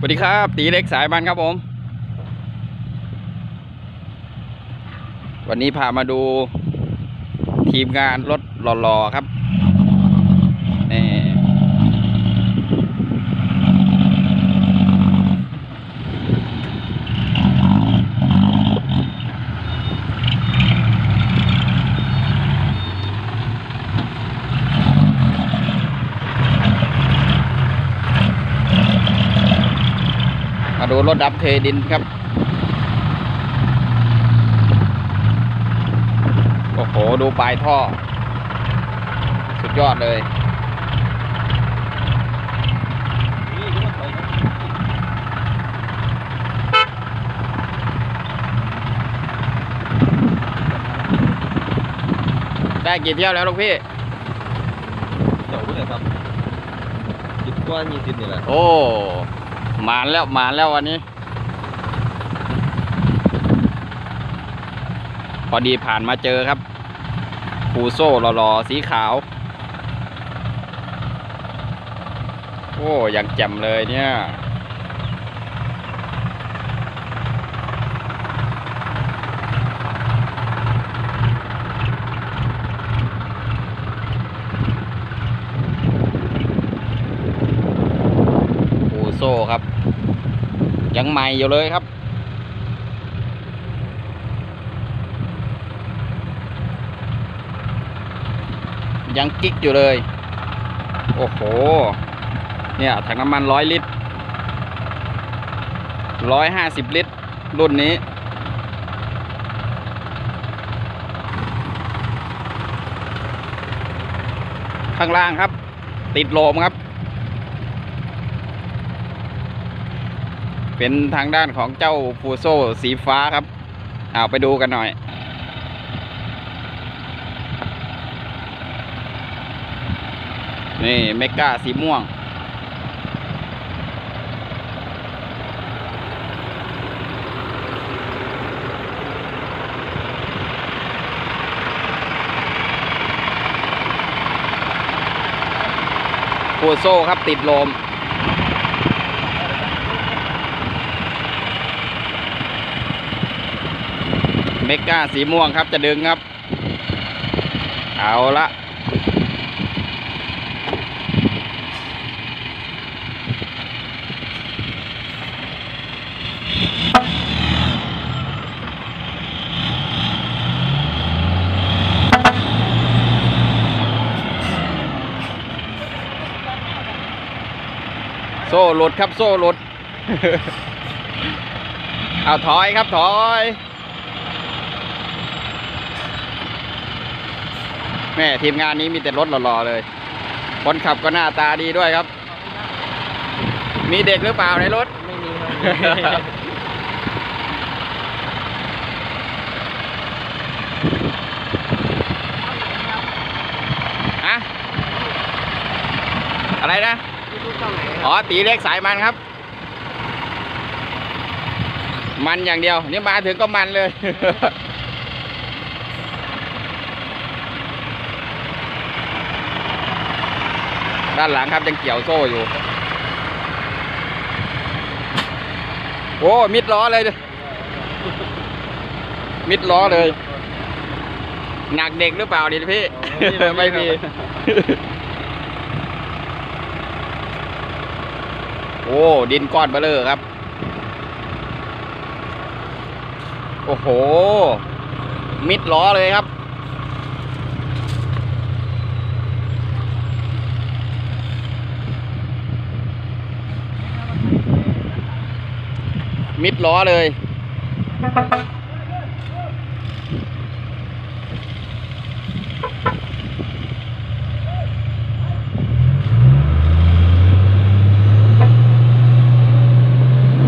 สวัสดีครับ ตีเล็กสายบันครับผม วันนี้พามาดูทีมงานรถหล่อๆครับนี่มา ดูรถดับเทดินครับ โอ้โห ดูปลายท่อ สุดยอดเลย ได้กี่เที่ยวแล้วลูกพี่เดี๋ยวเลยครับคิดว่ายี่สิบนี่แหละ โอ้ หมานแล้วหมานแล้ววันนี้ พอดีผ่านมาเจอครับปูโซ่หล่อๆสีขาว โอ้ยังแจ่มเลยเนี่ย ปูโซ่ครับ ยังใหม่อยู่เลยครับ ยังกิ๊กอยู่เลย โอ้โห เนี่ยถังน้ำมันร้อยลิตรร้อยห้าสิบลิตร รุ่นนี้ ข้างล่างครับ ติดโลมครับ เป็นทางด้านของเจ้าฟูโซสีฟ้าครับ เอาไปดูกันหน่อยนี่เมกาสีม่วงฟูโซครับติดลม เมก้าสีม่วงครับจะดึงครับ เอาละโซ่หลุดครับโซ่หลุด เอาถอยครับถอย แม่ทีมงานนี้มีแต่รถหล่อๆเลย คนขับก็หน้าตาดีด้วยครับ มีเด็กหรือเปล่าในรถ ไม่มีครับ ฮะ อะไรนะ อ๋อ ตีเล็กสายมันครับ มันอย่างเดียว นี่มาถึงก็มันเลย ด้านหลังครับยังเกี่ยวโซ่อยู่ โอ้มิดล้อเลย มิดล้อเลย หนักเด็กหรือเปล่าดิพี่ ไม่มีโอ้ ดินก้อนเบลเลอร์ครับ โอ้โห มิดล้อเลยครับ มิดล้อเลย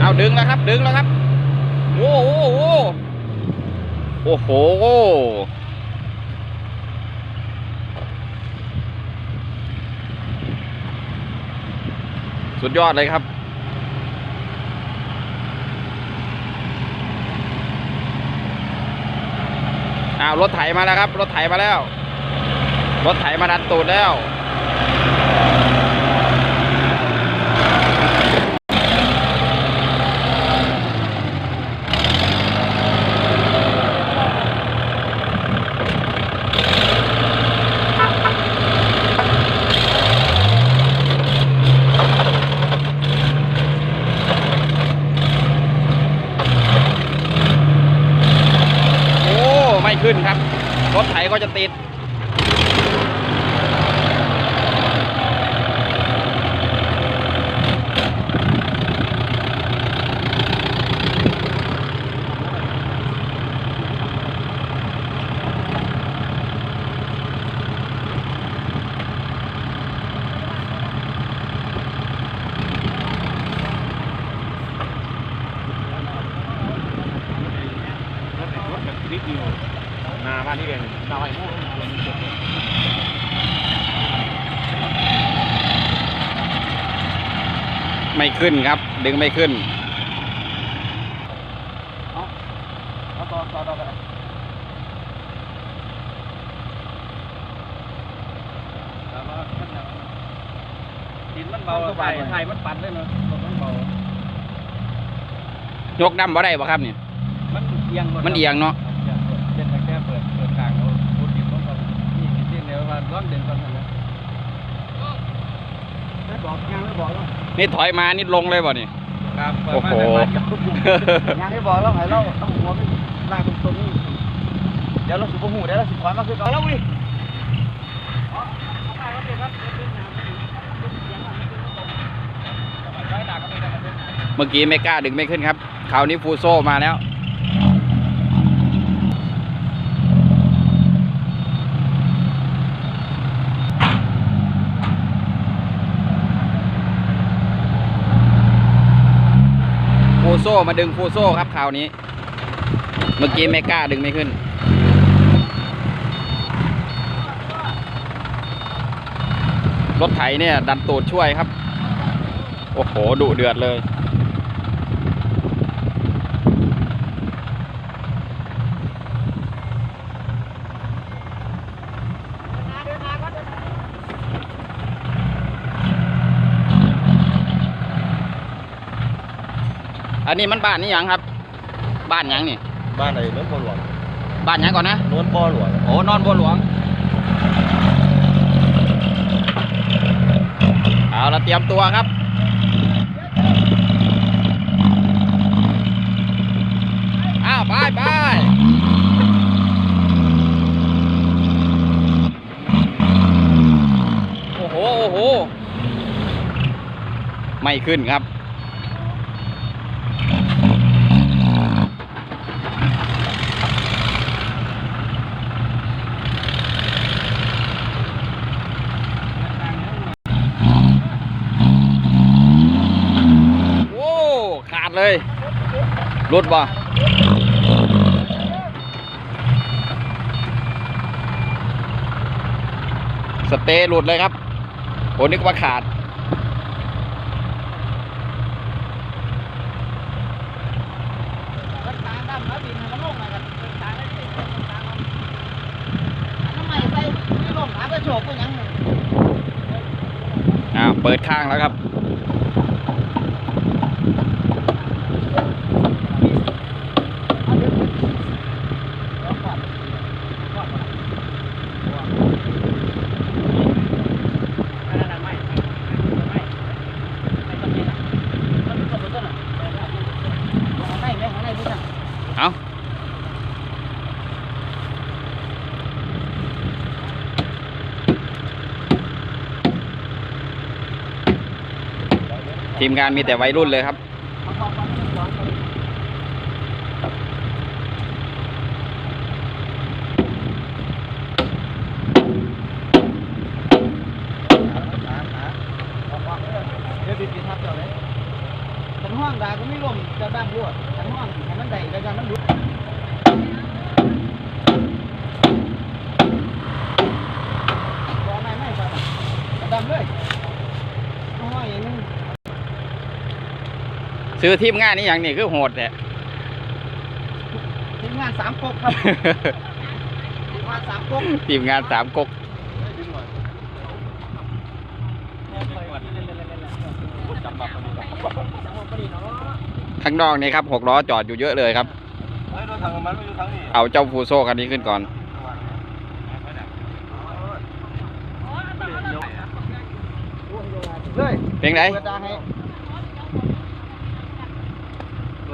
เอาดึงแล้วครับ ดึงแล้วครับ โอ้โหโอ้โหสุดยอดเลยครับ อ้าวรถไถมาแล้วครับ รถไถมาแล้ว รถไถมาดันตูดแล้ว โติด นิดเดียวนาบ้านนี่เป็นนาไอ้พวก ไม่ขึ้นครับ ดึงไม่ขึ้นเอาต่อต่อต่อไปดินมันเบาไทยไทยมันปั่นเลยเนาะรถมันเบายกดำบ่ได้บ่ครับเนี่ยมันเอียงมันเอียงเนาะเย็นแค่เปิดเปิดกลางเอาพูดดินลงก่อนนี่ดินเดียวว่าร้อนเด่นก่อนนะไม่ บอกยังไม่บอกแล้วนี่ถอยมานี่ลงเลยบ่นี่ ครับโอ้โหงานที่บอกแล้วไงเราเอาหัวไปลากตรงนี้เดี๋ยวเราสุบหูเดี๋ยวเราสิขวานมาขึ้นก่อนแล้ววิเมื่อกี้ไม่กล้าดึงไม่ขึ้นครับคราวนี้ฟูโซมาแล้ว โซมาดึงฟูโซครับคราวนี้ เมื่อกี้ไม่กล้าดึงไม่ขึ้น รถไถเนี่ย ดันตูดช่วยครับ โอ้โหดุเดือดเลย อันนี้มันบ้านนี่ยังครับ บ้านหยังนี่ บ้านไหนนวลบ่อหลวงบ้านหยังก่อนนะนวลบ่อหลวงโอ้นอนบัวหลวงเอาละเตรียมตัวครับอ้าวไปไปโอ้โหโอ้โห ไม่ขึ้นครับ โอ้ขาดเลย รุดบ่สเตย์หลุดเลยครับโอ้นึกว่าขาด อ้าว เปิดข้างแล้วครับ เอา ทีมงานมีแต่วัยรุ่นเลยครับ ฉันห้องดาก็ไม่ลมจะดังรั่วฉันห้องให้มันได้ก็จะมันหลุดบอไม่ไม่ไปดำเลยห้องอย่างนึง ซื้อทีมงานนี่อย่างนี้คือโหดแหละทีมงานสามก๊กครับ ทีมงานสามก๊กทีมงานสามก๊กข้างนอกนี่ครับหกล้อจอดอยู่เยอะเลยครับเฮ้ยรถถังมันไม่อยู่ทางนี้เอาเจ้าฟูโซ่คันนี้ขึ้นก่อนเลยเพลง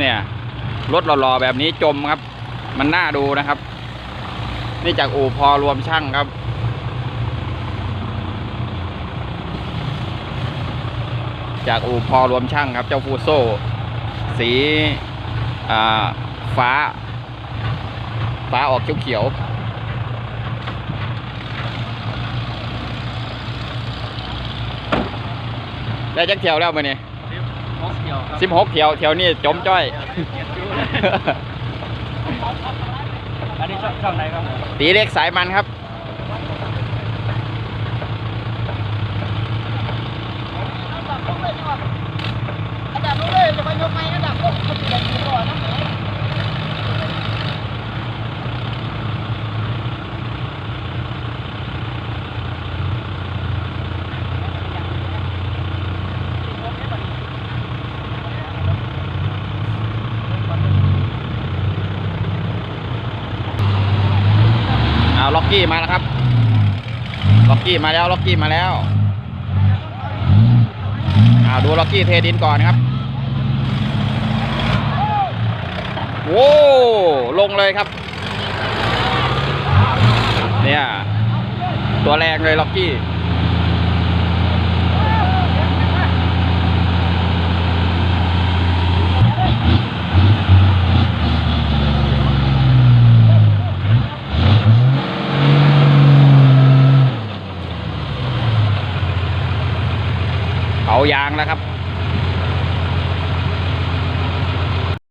เนี่ย รถหล่อๆแบบนี้จมครับ มันน่าดูนะครับ นี่จากอู่พอรวมช่างครับ จากอู่พอรวมช่างครับ เจ้าฟูโซ่สีฟ้า ฟ้าออกเขียวๆได้จักเที่ยวแล้วมาเนี่ย มกเกี่ยวครับสิบหกเที่ยวเที่ยวนี่จมจ้อย อันนี้ช่องช่องไหนครับตีเล็กสายมันครับอันดับนู้นเลยจะไปยกไม้อันดับก็เขาจะได้ก่อนนะ กกี้มาแล้วครับ ล็อกกี้มาแล้ว ล็อกกี้มาแล้วอาดูล็อกกี้เทดินก่อนครับ โว้ลงเลยครับ เนี่ย ตัวแรงเลยล็อกกี้ ยางแล้วครับ